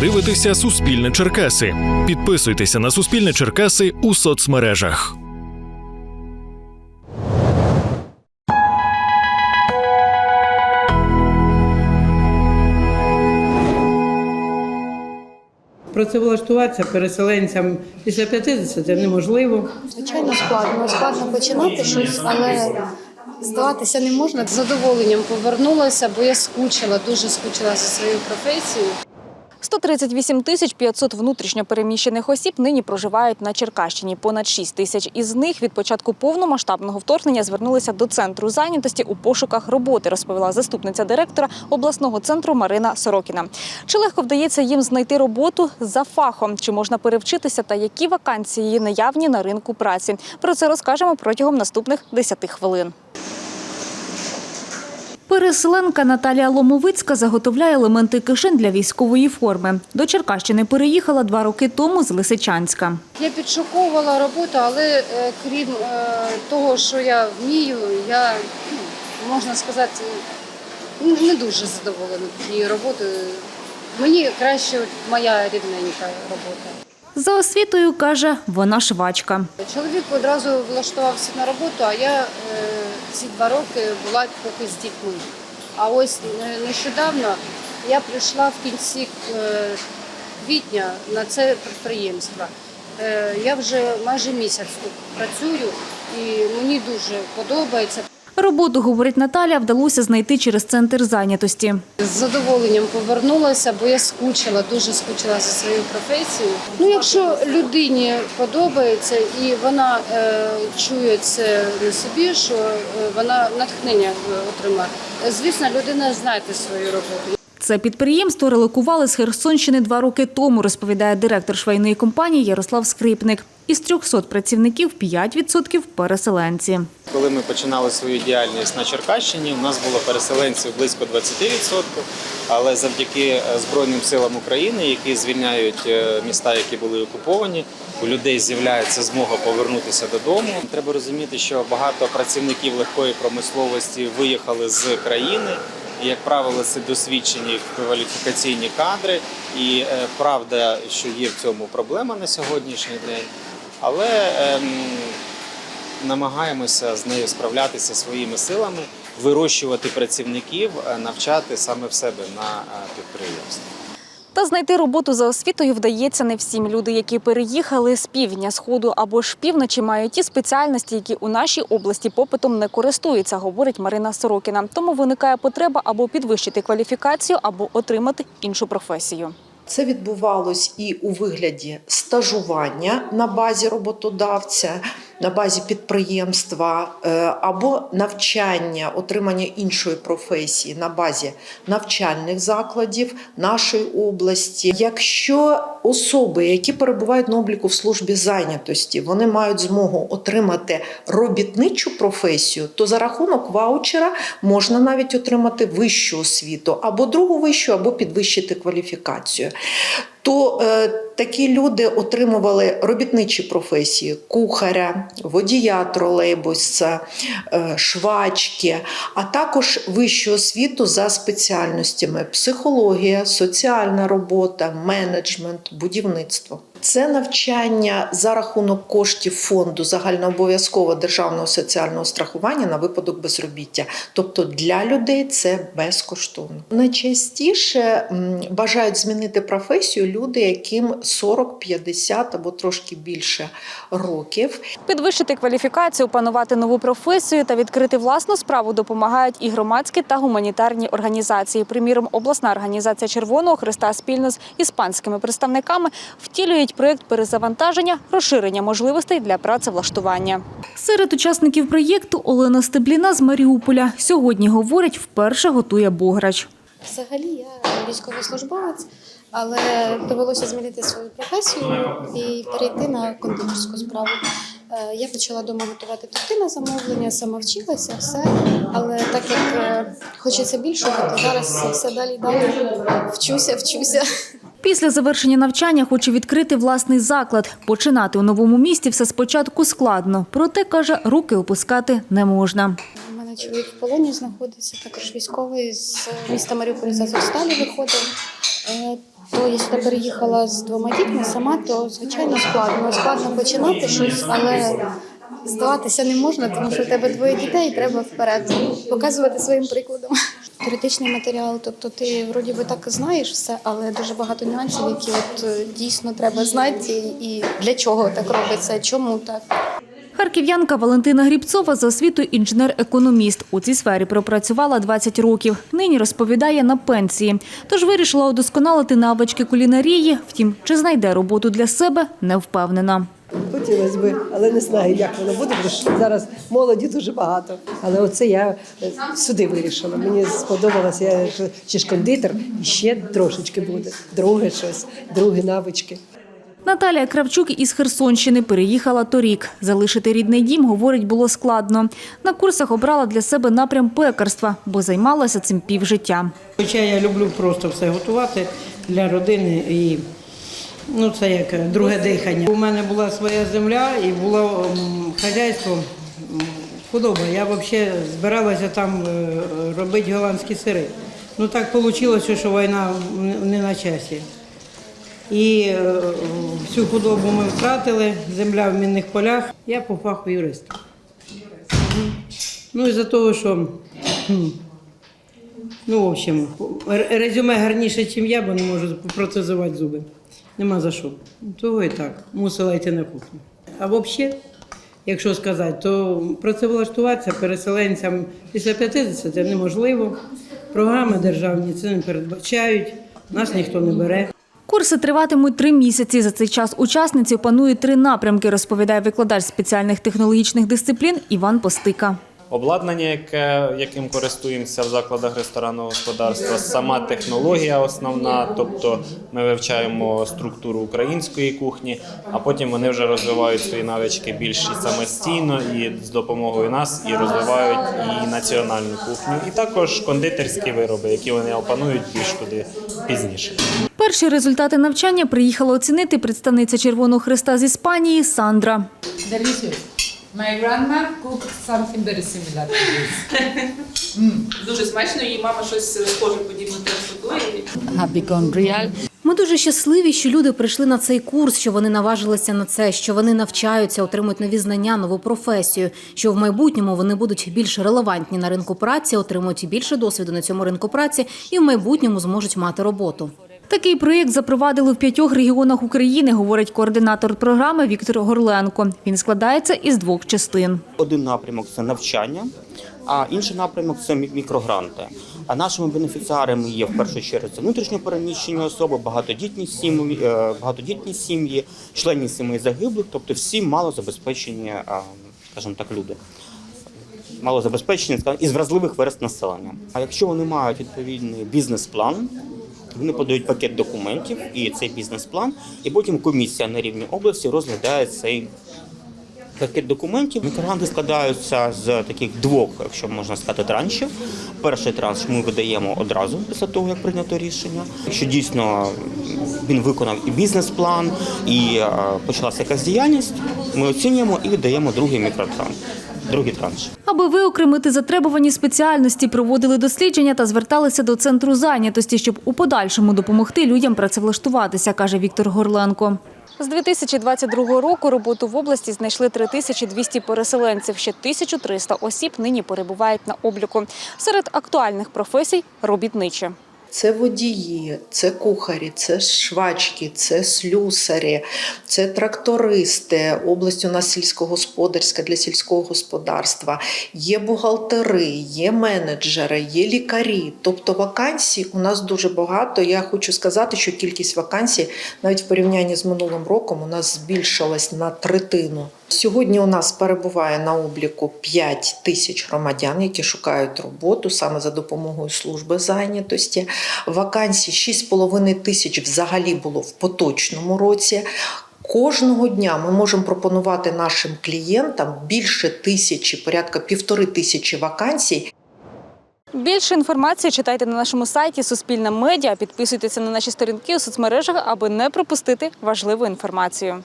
дивитеся Суспільне Черкаси. Підписуйтеся на Суспільне Черкаси у соцмережах. Працевлаштуватися переселенцям після 50 неможливо. Звичайно, складно. Складно починати щось, але здаватися не можна. З задоволенням повернулася, бо я скучила, дуже скучила за своєю професією. 138 тисяч 500 внутрішньо переміщених осіб нині проживають на Черкащині. Понад 6 тисяч із них від початку повномасштабного вторгнення звернулися до центру зайнятості у пошуках роботи, розповіла заступниця директора обласного центру Марина Сорокіна. Чи легко вдається їм знайти роботу за фахом? Чи можна перевчитися та які вакансії наявні на ринку праці? Про це розкажемо протягом наступних 10 хвилин. Переселенка Наталія Ломовицька заготовляє елементи кишень для військової форми. До Черкащини переїхала два роки тому з Лисичанська. Я підшуковувала роботу, але е, крім е, того, що я вмію, я ну, можна сказати не дуже задоволена тією роботою. Мені краще моя рідненька робота. За освітою каже, вона швачка. Чоловік одразу влаштувався на роботу, а я ці два роки була поки з дітьми. А ось нещодавно я прийшла в кінці е, квітня на це підприємство. Е, я вже майже місяць тут працюю і мені дуже подобається. Роботу, говорить Наталя, вдалося знайти через центр зайнятості. З задоволенням повернулася, бо я скучила, дуже скучила за своєю професією. Ну, якщо людині подобається і вона е, чує це на собі, що е, вона натхнення е, отримає, звісно, людина знає свою роботу. Це підприємство релокували з Херсонщини два роки тому, розповідає директор швейної компанії Ярослав Скрипник. Із 300 працівників 5% – переселенці. Коли ми починали свою діяльність на Черкащині, у нас було переселенців близько 20%, але завдяки е, Збройним силам України, які звільняють е, міста, які були окуповані, у людей з'являється змога повернутися додому. Треба розуміти, що багато працівників легкої промисловості виїхали з країни. Як правило, це досвідчені кваліфікаційні кадри. І е, правда, що є в цьому проблема на сьогоднішній день. Але ем, намагаємося з нею справлятися своїми силами, вирощувати працівників, е, навчати саме в себе на е, підприємстві. Та знайти роботу за освітою вдається не всім. Люди, які переїхали з півдня, сходу або ж півночі, мають ті спеціальності, які у нашій області попитом не користуються, говорить Марина Сорокіна. Тому виникає потреба або підвищити кваліфікацію, або отримати іншу професію. Це відбувалось і у вигляді стажування на базі роботодавця, на базі підприємства е, або навчання, отримання іншої професії на базі навчальних закладів нашої області. Якщо особи, які перебувають на обліку в службі зайнятості, вони мають змогу отримати робітничу професію, то за рахунок ваучера можна навіть отримати вищу освіту або другу вищу, або підвищити кваліфікацію. То е, такі люди отримували робітничі професії: кухаря, водія тролейбуса, е, швачки, а також вищу освіту за спеціальностями: психологія, соціальна робота, менеджмент, будівництво. Це навчання за рахунок коштів фонду загальнообов'язкового державного соціального страхування на випадок безробіття. Тобто для людей це безкоштовно. Найчастіше бажають змінити професію люди, яким 40, 50 або трошки більше років. Підвищити кваліфікацію, опанувати нову професію та відкрити власну справу допомагають і громадські та гуманітарні організації. Приміром, обласна організація Червоного Христа спільно з іспанськими представниками втілюють проєкт перезавантаження, розширення можливостей для працевлаштування. Серед учасників проєкту Олена Стебліна з Маріуполя сьогодні говорить, вперше готує бограч. Взагалі я військовослужбовець, але довелося змінити свою професію і перейти на кондитерську справу. Е, Я почала дома готувати торти на замовлення, сама вчилася, все. Але так як е, хочеться більшого, то зараз все далі далі вчуся, вчуся. Після завершення навчання хоче відкрити власний заклад. Починати у новому місті все спочатку складно. Проте, каже, руки опускати не можна. У мене чоловік в полоні знаходиться, також військовий з міста Маріуполь з Азовсталі виходив. Е, То я сюди переїхала з двома дітьми сама, то звичайно складно. Складно починати щось, але здаватися не можна, тому що в тебе двоє дітей, і треба вперед показувати своїм прикладом. Теоретичний матеріал, тобто ти вроді би так знаєш все, але дуже багато нюансів, які от е, дійсно треба знати, і для чого так робиться, чому так. Харків'янка Валентина Грібцова за освітою інженер-економіст. У цій сфері пропрацювала 20 років. Нині розповідає на пенсії. Тож вирішила удосконалити навички кулінарії. Втім, чи знайде роботу для себе, не впевнена. Хотілося б, але не знаю, як воно буде, тому що зараз молоді дуже багато. Але оце я е, сюди вирішила. Мені сподобалося, я ж- чи ж кондитер, і ще трошечки буде. Друге щось, другі навички. Наталія Кравчук із Херсонщини переїхала торік. Залишити рідний дім, говорить, було складно. На курсах обрала для себе напрям пекарства, бо займалася цим півжиття. Хоча я люблю просто все готувати для родини і ну, це як е, друге дихання. У мене була своя земля і було хазяйство худоба. Я взагалі збиралася там е, робити голландські сири. Ну так вийшло, що війна не на часі. І е, всю худобу ми втратили, земля в мінних полях. Я по фаху юрист. Мгм. Ну і за того, що Ну, в общем, резюме гарніше, ніж я, бо не можу протезувати зуби. Нема за що. Того і так, мусила йти на кухню. А взагалі, якщо сказати, то працевлаштуватися переселенцям після 50 це неможливо. Програми державні це не передбачають, нас ніхто не бере. Курси триватимуть три місяці. За цей час учасниці опанують три напрямки, розповідає викладач спеціальних технологічних дисциплін Іван Постика. Обладнання, яке, яким користуємося в закладах ресторанного господарства, сама технологія основна, тобто ми вивчаємо структуру української кухні, а потім вони вже розвивають свої навички більш і самостійно і з допомогою нас і розвивають і національну кухню, і також кондитерські вироби, які вони опанують більш туди пізніше. Перші результати навчання приїхала оцінити представниця Червоного Христа з Іспанії Сандра. My grandma cooked something very similar to this. Дуже смачно, її мама щось схоже подібне теж готує. Happy gone real. Ми дуже щасливі, що люди прийшли на цей курс, що вони наважилися на це, що вони навчаються, отримують нові знання, нову професію. Що в майбутньому вони будуть більш релевантні на ринку праці, отримують більше досвіду на цьому ринку праці і в майбутньому зможуть мати роботу. Такий проєкт запровадили в п'ятьох регіонах України, говорить координатор програми Віктор Горленко. Він складається із двох частин. Один напрямок це навчання, а інший напрямок це мі- мікрогранти. А нашими бенефіціарами є в першу чергу це внутрішньо переміщені особи, багатодітні сім'ї, е, багатодітні сім'ї, члени сімей загиблих, тобто всі малозабезпечені, а, скажімо так, люди. Малозабезпечені скажімо, із вразливих верст населення. А якщо вони мають відповідний бізнес-план, вони подають пакет документів і цей бізнес-план, і потім комісія на рівні області розглядає цей пакет документів. Мікрогранти складаються з таких двох, якщо можна сказати, траншів. Перший транш ми видаємо одразу після того, як прийнято рішення. Якщо дійсно він виконав і бізнес-план, і е, почалася якась діяльність, ми оцінюємо і видаємо другий мікротранш. Другий транш. Аби виокремити затребувані спеціальності, проводили дослідження та зверталися до центру зайнятості, щоб у подальшому допомогти людям працевлаштуватися, каже Віктор Горленко. З 2022 року роботу в області знайшли 3200 переселенців. Ще 1300 осіб нині перебувають на обліку. Серед актуальних професій – робітничі. Це водії, це кухарі, це швачки, це слюсарі, це трактористи. Область у нас сільськогосподарська для сільського господарства. Є бухгалтери, є менеджери, є лікарі. Тобто вакансій у нас дуже багато. Я хочу сказати, що кількість вакансій навіть в порівнянні з минулим роком у нас збільшилась на третину. Сьогодні у нас перебуває на обліку 5 тисяч громадян, які шукають роботу саме за допомогою служби зайнятості. Вакансій 6,5 тисяч взагалі було в поточному році. Кожного дня ми можемо пропонувати нашим клієнтам більше тисячі, порядка півтори тисячі вакансій. Більше інформації читайте на нашому сайті Суспільна медіа. Підписуйтеся на наші сторінки у соцмережах, аби не пропустити важливу інформацію.